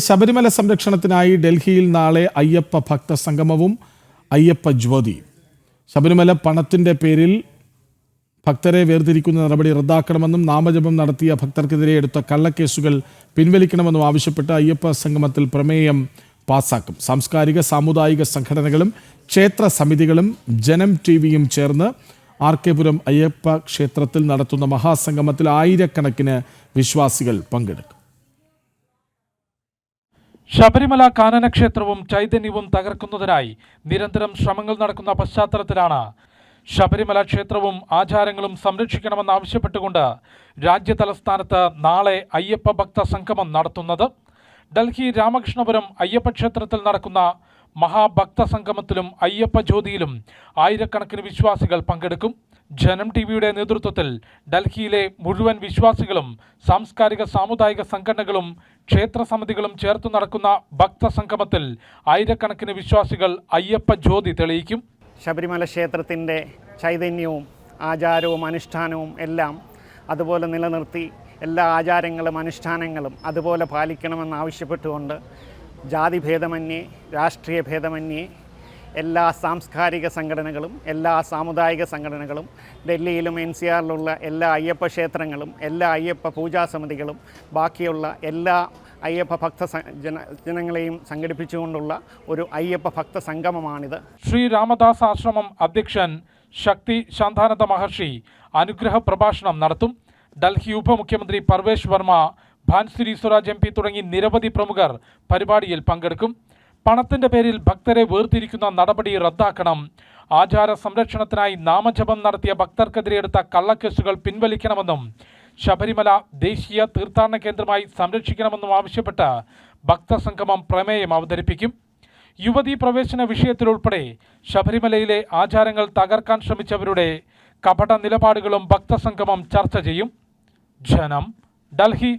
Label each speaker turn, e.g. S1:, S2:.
S1: ശബരിമല സംരക്ഷണത്തിനായി ഡൽഹിയിൽ നാളെ അയ്യപ്പ ഭക്ത സംഗമവും അയ്യപ്പ ജ്യോതി. ശബരിമല പണത്തിന്റെ പേരിൽ ഭക്തരെ വേർതിരിക്കുന്ന നടപടി റദ്ദാക്കണമെന്നും നാമജപം നടത്തിയ ഭക്തർക്കെതിരെ എടുത്ത കള്ളക്കേസുകൾ പിൻവലിക്കണമെന്നും ആവശ്യപ്പെട്ട് അയ്യപ്പ സംഗമത്തിൽ പ്രമേയം പാസാക്കും. സാംസ്കാരിക സാമുദായിക സംഘടനകളും ക്ഷേത്ര സമിതികളും ജനം ടി വിയും ചേർന്ന് ആർ കെ പുരം അയ്യപ്പ ക്ഷേത്രത്തിൽ നടത്തുന്ന മഹാസംഗമത്തിൽ ആയിരക്കണക്കിന് വിശ്വാസികൾ പങ്കെടുക്കും.
S2: ശബരിമല കാനനക്ഷേത്രവും ചൈതന്യവും തകർക്കുന്നതിനായി നിരന്തരം ശ്രമങ്ങൾ നടക്കുന്ന പശ്ചാത്തലത്തിലാണ്. ശബരിമല ക്ഷേത്രവും ആചാരങ്ങളും സംരക്ഷിക്കണമെന്നാവശ്യപ്പെട്ടുകൊണ്ട് രാജ്യ തലസ്ഥാനത്ത് നാളെ അയ്യപ്പ ഭക്ത സംഗമം നടത്തുന്നത്. ഡൽഹി രാമകൃഷ്ണപുരം അയ്യപ്പ ക്ഷേത്രത്തിൽ നടക്കുന്ന മഹാഭക്ത സംഗമത്തിലും അയ്യപ്പ ജ്യോതിയിലും ആയിരക്കണക്കിന് വിശ്വാസികൾ പങ്കെടുക്കും. ജനം ടി വിയുടെ നേതൃത്വത്തിൽ ഡൽഹിയിലെ മുഴുവൻ വിശ്വാസികളും സാംസ്കാരിക സാമുദായിക സംഘടനകളും ക്ഷേത്ര സമിതികളും ചേർത്ത് നടക്കുന്ന ഭക്ത സംഗമത്തിൽ ആയിരക്കണക്കിന് വിശ്വാസികൾ അയ്യപ്പ ജ്യോതി തെളിയിക്കും.
S3: ശബരിമല ക്ഷേത്രത്തിന്റെ ചൈതന്യവും ആചാരവും അനുഷ്ഠാനവും എല്ലാം അതുപോലെ നിലനിർത്തി എല്ലാ ആചാരങ്ങളും അനുഷ്ഠാനങ്ങളും അതുപോലെ പാലിക്കണമെന്ന് ആവശ്യപ്പെട്ടുകൊണ്ട് ജാതിഭേദമന്യേ രാഷ്ട്രീയ ഭേദമന്യേ എല്ലാ സാംസ്കാരിക സംഘടനകളും എല്ലാ സാമുദായിക സംഘടനകളും ഡൽഹിയിലും എൻ സി ആറിലുള്ള എല്ലാ അയ്യപ്പ ക്ഷേത്രങ്ങളും എല്ലാ അയ്യപ്പ പൂജാ സമിതികളും ബാക്കിയുള്ള എല്ലാ അയ്യപ്പ ഭക്ത ജന ജനങ്ങളെയും സംഘടിപ്പിച്ചുകൊണ്ടുള്ള ഒരു അയ്യപ്പ ഭക്ത സംഗമമാണിത്.
S2: ശ്രീ രാമദാസ് ആശ്രമം അധ്യക്ഷൻ ശക്തി ശാന്താനന്ദ മഹർഷി അനുഗ്രഹ പ്രഭാഷണം നടത്തും. ഡൽഹി ഉപമുഖ്യമന്ത്രി പർവേഷ് വർമ്മ ഭാൻസുരി സ്വരാജ് എം പി തുടങ്ങി നിരവധി പ്രമുഖർ പരിപാടിയിൽ പങ്കെടുക്കും. പണത്തിന്റെ പേരിൽ ഭക്തരെ വേർതിരിക്കുന്ന നടപടി റദ്ദാക്കണം. ആചാര സംരക്ഷണത്തിനായി നാമജപം നടത്തിയ ഭക്തർക്കെതിരെ എടുത്ത കള്ളക്കേസുകൾ പിൻവലിക്കണമെന്നും ശബരിമല ദേശീയ തീർത്ഥാടന കേന്ദ്രമായി സംരക്ഷിക്കണമെന്നും ആവശ്യപ്പെട്ട് ഭക്തസംഗമം പ്രമേയം അവതരിപ്പിക്കും. യുവതീ പ്രവേശന വിഷയത്തിലുൾപ്പെടെ ശബരിമലയിലെ ആചാരങ്ങൾ തകർക്കാൻ ശ്രമിച്ചവരുടെ കപട നിലപാടുകളും ഭക്തസംഗമം ചർച്ച ചെയ്യും. ജനം ഡൽഹി